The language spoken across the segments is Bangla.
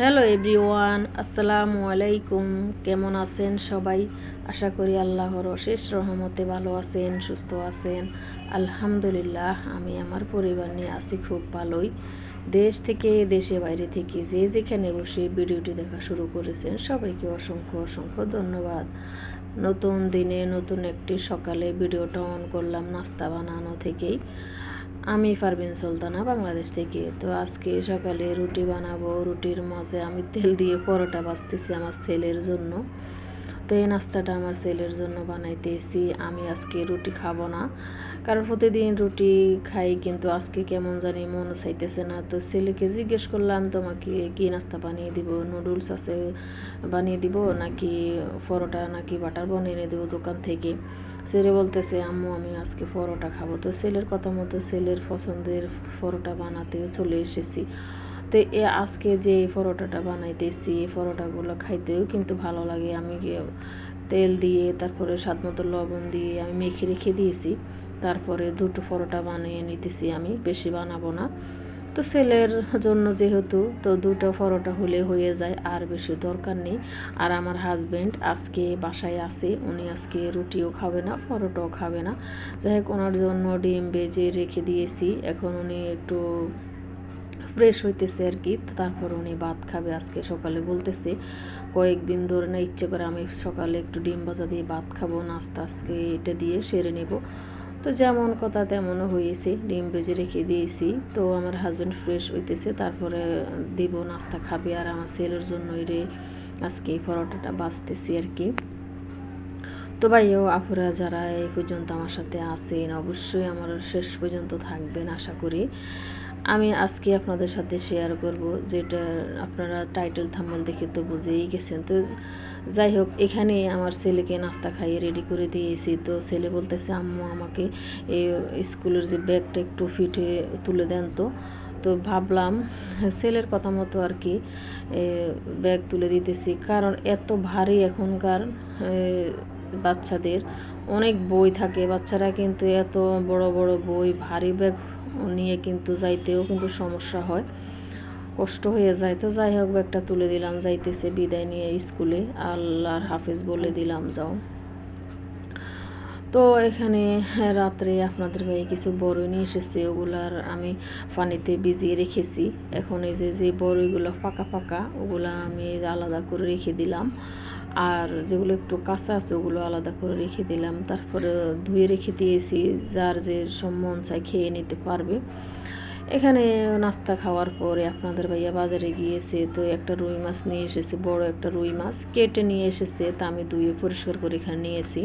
হ্যালো এভরিওয়ান আসসালামু আলাইকুম। কেমন আছেন সবাই? আশা করি আল্লাহর অশেষ রহমতে ভালো আছেন, সুস্থ আছেন। আলহামদুলিল্লাহ, আমি আমার পরিবার নিয়ে আছি খুব ভালোই। দেশ থেকে, দেশে বাইরে থেকে যে যেখানে বসে ভিডিওটি দেখা শুরু করেছেন, সবাইকে অসংখ্য অসংখ্য ধন্যবাদ। নতুন দিনে নতুন একটি সকালে ভিডিওটা অন করলাম, নাস্তা বানানো থেকেই। আমি পারভিন সুলতানা বাংলাদেশ থেকে। তো আজকে সকালে রুটি বানাবো, রুটির মাঝে আমি তেল দিয়ে পরোটা বাঁচতেছি আমার ছেলের জন্য। তো এই নাস্তাটা আমার ছেলের জন্য বানাইতেছি। আমি আজকে রুটি খাব না। কারণ প্রতিদিন রুটি খাই, কিন্তু আজকে কেমন জানি মন চাইতেছে না। তো ছেলেকে জিজ্ঞেস করলাম, তোমাকে কি নাস্তা বানিয়ে দিব? নুডলস আছে, বানিয়ে দিব নাকি পরোটা নাকি বাটার বানিয়ে এনে দেবো দোকান থেকে? ছেলে বলতেছে, আম্মু, আমি আজকে পরোটা খাব। তো ছেলের কথা মতো ছেলের পছন্দের পরোটা বানাতে চলে এসেছি। তো এ আজকে যে পরোটাটা বানাইতেছি, এই পরোটাগুলো খাইতেও কিন্তু ভালো লাগে। আমি তেল দিয়ে, তারপরে স্বাদ মতো লবণ দিয়ে আমি মেখে রেখে দিয়েছি। তারপরে দুটো পরোটা বানিয়ে নিতেছি আমি, বেশি বানাবো না। তো ছেলের জন্য যেহেতু, তো দুটো পরোটা হলে হয়ে যায়, আর বেশি দরকার নেই। আর আমার হাজব্যান্ড আজকে বাসায় আছে, উনি আজকে রুটিও খাবে না, পরোটাও খাবে না। যাই হোক, ওনার জন্য ডিম বেজে রেখে দিয়েছি। এখন উনি একটু ফ্রেশ হইতেছে আর কি তারপর উনি ভাত খাবে আজকে সকালে বলতেছে। কয়েকদিন ধরে না, ইচ্ছে করে আমি সকালে একটু ডিম ভাজা দিয়ে ভাত খাব, নাস্তা আজকে এটা দিয়ে সেরে নেব। তো যেমন কথা তেমনও হয়েছে ডিম ভেজে রেখে দিয়েছি। তো আমার হাজব্যান্ড ফ্রেশ হইতেছে। তারপরে দিব নাস্তা খাবে আর আমার ছেলের জন্য রে। আজকে এই পরোটাটা বাঁচতেছি আর কি। তো ভাইও, আপুরা যারা এই পর্যন্ত আমার সাথে আছেন, অবশ্যই আমার শেষ পর্যন্ত থাকবেন আশা করি। আমি আজকে আপনাদের সাথে শেয়ার করব যেটা আপনারা টাইটেল থাম্বল দেখে তো বুঝেই গেছেন। তো যাই হোক এখানে আমার ছেলেকে নাস্তা খাইয়ে রেডি করে দিয়েছি। তো ছেলে বলতেছে, আম্মু, আমাকে এই স্কুলের যে ব্যাগটা একটু ফিটে তুলে দেন তো। তো ভাবলাম, ছেলের কথা মতো আর কি ব্যাগ তুলে দিতেছি। কারণ এত ভারী এখনকার বাচ্চাদের, অনেক বই থাকে। বাচ্চারা কিন্তু এত বড় বড় বই, ভারী ব্যাগ নিয়ে কিন্তু যাইতেও কিন্তু সমস্যা হয়। কষ্ট হয়ে যায়। তো যাই হোক, ব্যাগটা তুলে দিলাম, যাইতেছে বিদায় নিয়ে স্কুলে। আল্লাহর হাফেজ বলে দিলাম, যাও। তো এখানে রাত্রে আপনাদের ভাই কিছু বড়ই নিয়ে এসেছে, ওগুলার আমি পানিতে ভিজিয়ে রেখেছি। এখন এই যে যে বড়ইগুলো পাকা পাকা, ওগুলো আমি আলাদা করে রেখে দিলাম। আর যেগুলো একটু কাঁচা আছে, ওগুলো আলাদা করে রেখে দিলাম। তারপরে ধুয়ে রেখে দিয়েছি, যার যে সব মন চাই খেয়ে নিতে পারবে। এখানে নাস্তা খাওয়ার পরে আপনাদের ভাইয়া বাজারে গিয়েছে, তো একটা রুই মাছ নিয়ে এসেছে, বড় একটা রুই মাছ কেটে নিয়ে এসেছে, তা আমি ধুয়ে পরিষ্কার করে এখানে নিয়েছি।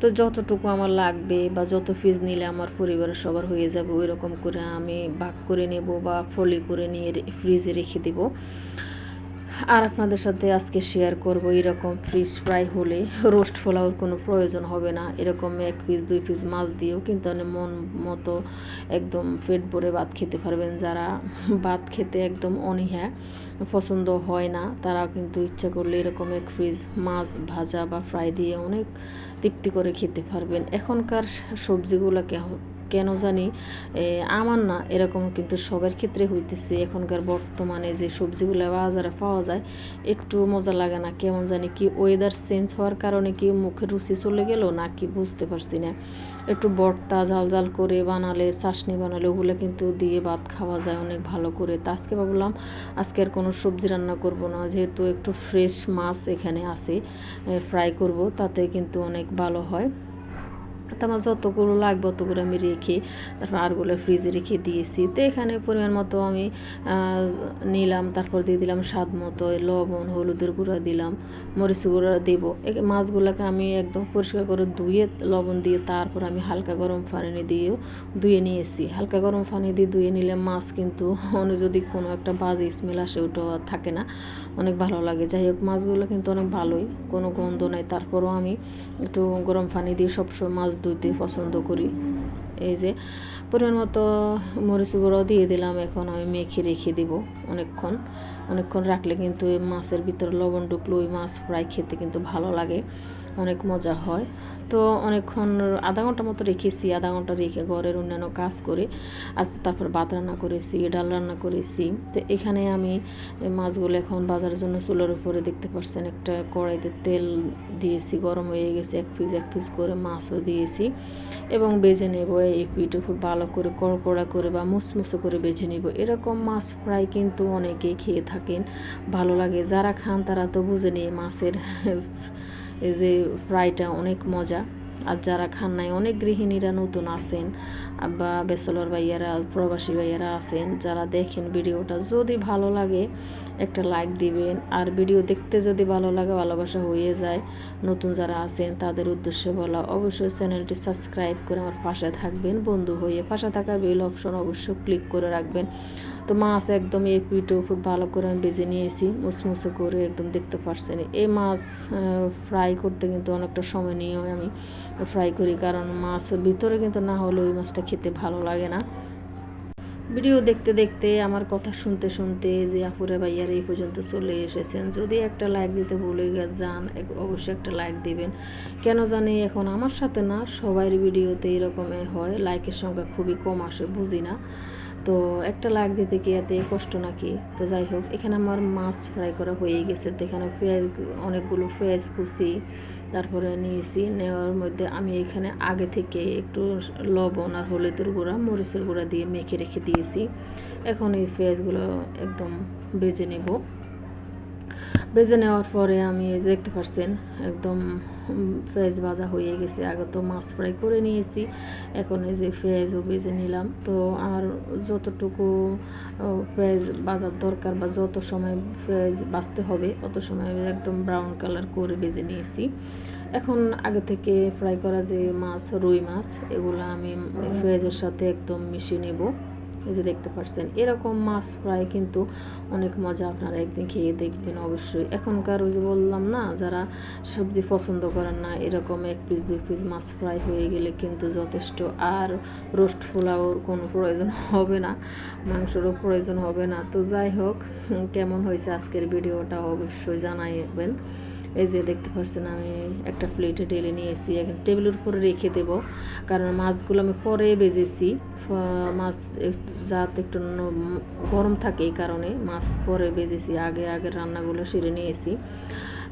তো যতটুকু আমার লাগবে বা যত ফিজ নিলে আমার পরিবারের সবার হয়ে যাবে ওই রকম করে আমি ভাগ করে নেব বা ফলি করে নিয়ে ফ্রিজে রেখে দেবো। আর আপনাদের সাথে আজকে শেয়ার করব এরকম ফ্রিজ ফ্রাই হলে রোস্ট ফোলাওর কোনো প্রয়োজন হবে না। এরকম এক পিস দুই পিস মাছ দিয়েও কিন্তু মন মতো একদম পেট ভরে ভাত খেতে পারবেন। যারা ভাত খেতে একদম অনীহা পছন্দ হয় না তারা কিন্তু ইচ্ছা করলে এরকম এক ফ্রিজ মাছ ভাজা বা ফ্রাই দিয়ে অনেক তৃপ্তি করে খেতে পারবেন। এখনকার সবজিগুলোকে কেন জানি আমার না এরকম কিন্তু সবার ক্ষেত্রে হইতেছে। এখনকার বর্তমানে যে সবজিগুলো বাজারে পাওয়া যায়, একটু মজা লাগে না। কেমন জানি কি ওয়েদার চেঞ্জ হওয়ার কারণে কি মুখের রুচি চলে গেল না কি বুঝতে পারছি না। একটু বর্তা ঝাল ঝাল করে বানালে, চাশনি বানালে, ওগুলো কিন্তু দিয়ে ভাত খাওয়া যায় অনেক ভালো করে। তা আজকে ভাবলাম, আজকে আর কোনো সবজি রান্না করব না। যেহেতু একটু ফ্রেশ মাছ এখানে আছে ফ্রাই করব, তাতে কিন্তু অনেক ভালো হয়। তো আমার যতগুলো লাগবে অতগুলো আমি রেখে তারপর আরগুলো ফ্রিজে রেখে দিয়েছি। তো এখানে পরিমাণ মতো আমি নিলাম, তারপর দিয়ে দিলাম স্বাদ মতো লবণ, হলুদের গুঁড়া দিলাম, মরিচ গুঁড়া দেবো। মাছগুলোকে আমি একদম পরিষ্কার করে ধুয়ে লবণ দিয়ে তারপর আমি হালকা গরম পানি দিয়েও ধুয়ে নিয়েছি। হালকা গরম পানি দিয়ে ধুয়ে নিলে মাছ কিন্তু অনেক যদি কোনো একটা বাজে স্মেল আসে ওটা থাকে না, অনেক ভালো লাগে। যাই হোক, মাছগুলো কিন্তু অনেক ভালোই, কোনো গন্ধ নাই। তারপরও আমি একটু গরম পানি দিয়ে সবসময় মাছ ধুইতে পছন্দ করি। এই যে, পরিমাণ মতো মরিচ গুঁড়ো দিয়ে দিলাম, এখন আমি মেখে রেখে দিব অনেকক্ষণ। অনেকক্ষণ রাখলে কিন্তু মাছের ভিতরে লবণ ঢুকলে ওই মাছ ফ্রাই খেতে কিন্তু ভালো লাগে। অনেক মজা হয়। তো অনেকক্ষণ আধা ঘণ্টা মতো রেখেছি, আধা ঘণ্টা রেখে ঘরের অন্যান্য কাজ করে। আর তারপর ভাত রান্না করেছি, ডাল রান্না করেছি। তো এখানে আমি মাছগুলো এখন বাজারের জন্য চুলোর উপরে দেখতে পাচ্ছেন একটা কড়াইতে তেল দিয়েছি, গরম হয়ে গেছে, এক পিস এক পিস করে মাছও দিয়েছি। এবং বেজে নেব এই পিঠে খুব ভালো করে কড়কড়া করে বা মুসমুসে করে বেছে নিব। এরকম মাছ ফ্রাই কিন্তু অনেকেই খেয়ে থাকেন, ভালো লাগে। যারা খান তারা তো বুঝে নিয়ে মাছের এই যে ফ্রাইটা অনেক মজা। আর যারা খান নাই অনেক গৃহিণীরা নতুন আছেন। বা বেসলর ভাইয়ারা, প্রবাসী ভাইয়ারা আছেন, যারা দেখেন ভিডিওটা, যদি ভালো লাগে একটা লাইক দিবেন। আর ভিডিও দেখতে যদি ভালো লাগে, ভালোবাসা হয়ে যায়, নতুন যারা আছেন তাদের উদ্দেশ্যে বলা, অবশ্যই চ্যানেলটি সাবস্ক্রাইব করে আমার পাশে থাকবেন। বন্ধু হয়ে পাশে থাকা বেল অপশন অবশ্যই ক্লিক করে রাখবেন। তো মাছ একদম এই পিঠো খুব ভালো করে আমি বেজে নিয়েছি, মুসমুসে করে একদম দেখতে পারছেন। এই মাছ ফ্রাই করতে কিন্তু অনেকটা সময় নিয়েও আমি ফ্রাই করি, কারণ মাছের ভিতরে কিন্তু না হলে ওই মাছটা খেতে ভালো লাগে না। ভিডিও দেখতে দেখতে, আমার কথা শুনতে শুনতে যে আপুরে ভাইয়ার এই পর্যন্ত চলে এসেছেন। যদি একটা লাইক দিতে ভুলে যান অবশ্যই একটা লাইক দিবেন। কেন জানি এখন আমার সাথে না সবাই ভিডিওতে এরকমই হয়। লাইকের সংখ্যা খুবই কম আসে, বুঝি না। তো একটা লাগ দিতে এতে কষ্ট নাকি? তো যাই হোক, এখানে আমার মাছ ফ্রাই করা হয়ে গেছে। তো এখানে অনেকগুলো পেঁয়াজ কুচি, তারপরে নিয়েছি। নেওয়ার মধ্যে আমি এখানে আগে থেকে একটু লবণ আর হলুদের গুঁড়া, মরিচের গুঁড়া দিয়ে মেখে রেখে দিয়েছি। এখন এই পেঁয়াজগুলো একদম বেজে নেব। ভেজে নেওয়ার পরে আমি এই যে দেখতে পাচ্ছেন একদম পেঁয়াজ ভাজা হয়ে গেছে। আগে তো মাছ ফ্রাই করে নিয়েছি, এখন এই যে পেঁয়াজও ভেজে নিলাম। তো আর যতটুকু পেঁয়াজ ভাজার দরকার বা যত সময় পেঁয়াজ বাজতে হবে, অত সময় একদম ব্রাউন কালার করে ভেজে নিয়েছি। এখন আগে থেকে ফ্রাই করা যে মাছ, রুই মাছ, এগুলো আমি পেঁয়াজের সাথে একদম মিশিয়ে নেব। এই যে দেখতে পাচ্ছেন এরকম মাছ ফ্রাই কিন্তু অনেক মজা আপনারা একদিন খেয়ে দেখবেন অবশ্যই। এখনকার ওই যে বললাম না, যারা সবজি পছন্দ করেন না, এরকম এক পিস দুই পিস মাছ ফ্রাই হয়ে গেলে কিন্তু যথেষ্ট। আর রোস্ট পোলাওর কোনো প্রয়োজন হবে না, মাংসরও প্রয়োজন হবে না। তো যাই হোক, কেমন হয়েছে আজকের ভিডিওটা অবশ্যই জানাইবেন। এই যে দেখতে পাচ্ছেন আমি একটা প্লেটে ঢেলে নিয়েছি, এখন টেবিলের উপরে রেখে দেব, কারণ মাছগুলো আমি পরে বেজেছি। মাছ জাত একটু গরম থাকে এই কারণে। মাছ পরে বেজেছি। আগে আগে রান্নাগুলো সেরে নিয়েছি।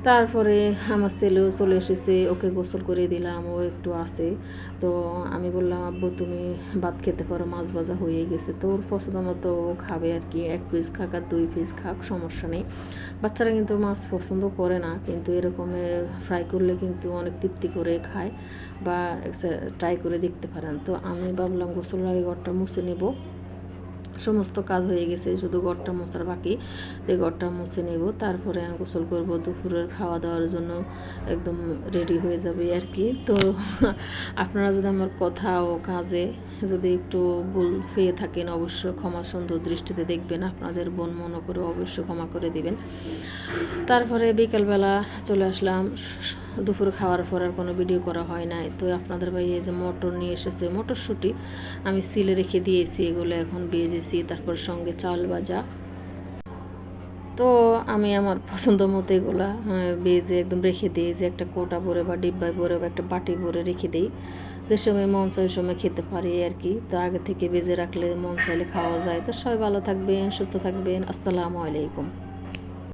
তারপরে আমার ছেলেও চলে এসেছে, ওকে গোসল করে দিলাম, ও একটু আছে। তো আমি বললাম, আব্বু, তুমি ভাত খেতে পারো, মাছ ভাজা হয়ে গেছে। তো ওর পছন্দ মতো ও খাবে আর কি, এক পিস খাক আর দুই পিস খাক, সমস্যা নেই। বাচ্চারা কিন্তু মাছ পছন্দ করে না, কিন্তু এরকমে ফ্রাই করলে কিন্তু অনেক তৃপ্তি করে খায় বা ট্রাই করে দেখতে পারেন। তো আমি ভাবলাম গোসল আগে ঘরটা মুছে নেব। সমস্ত কাজ হয়ে গেছে, শুধু ঘরটা মোছার বাকি। তো ঘরটা মুছে নেব, তারপরে আমি গোসল করব, দুপুরের খাওয়া দাওয়ার জন্য একদম রেডি হয়ে যাবে আর কি। তো আপনারা যদি আমার কথা ও কাজে যদি একটু ভুল পেয়ে থাকেন অবশ্যই ক্ষমা সুন্দর দৃষ্টিতে দেখবেন, আপনাদের বোন মনে করে অবশ্যই ক্ষমা করে দিবেন। তারপরে বিকালবেলা চলে আসলাম, দুপুর খাওয়ার পর আর কোনো ভিডিও করা হয় নাই। তো আপনাদের ভাই এই যে মটর নিয়ে এসেছে, মটরশুঁটি, আমি সিলে রেখে দিয়েছি, এগুলো এখন বেজেছি তারপর সঙ্গে চাল ভাজা। তো আমি আমার পছন্দ মতো এগুলো বেজে একদম রেখে দিই, যে একটা কোটা ভরে বা ডিব্বায় ভরে বা একটা বাটি ভরে রেখে দিই। যে সময় মন চাই সময় খেতে পারি আর কি। তো আগে থেকে বেজে রাখলে মন চাইলে খাওয়া যায়। তো সবাই ভালো থাকবেন, সুস্থ থাকবেন। আসসালামু আলাইকুম।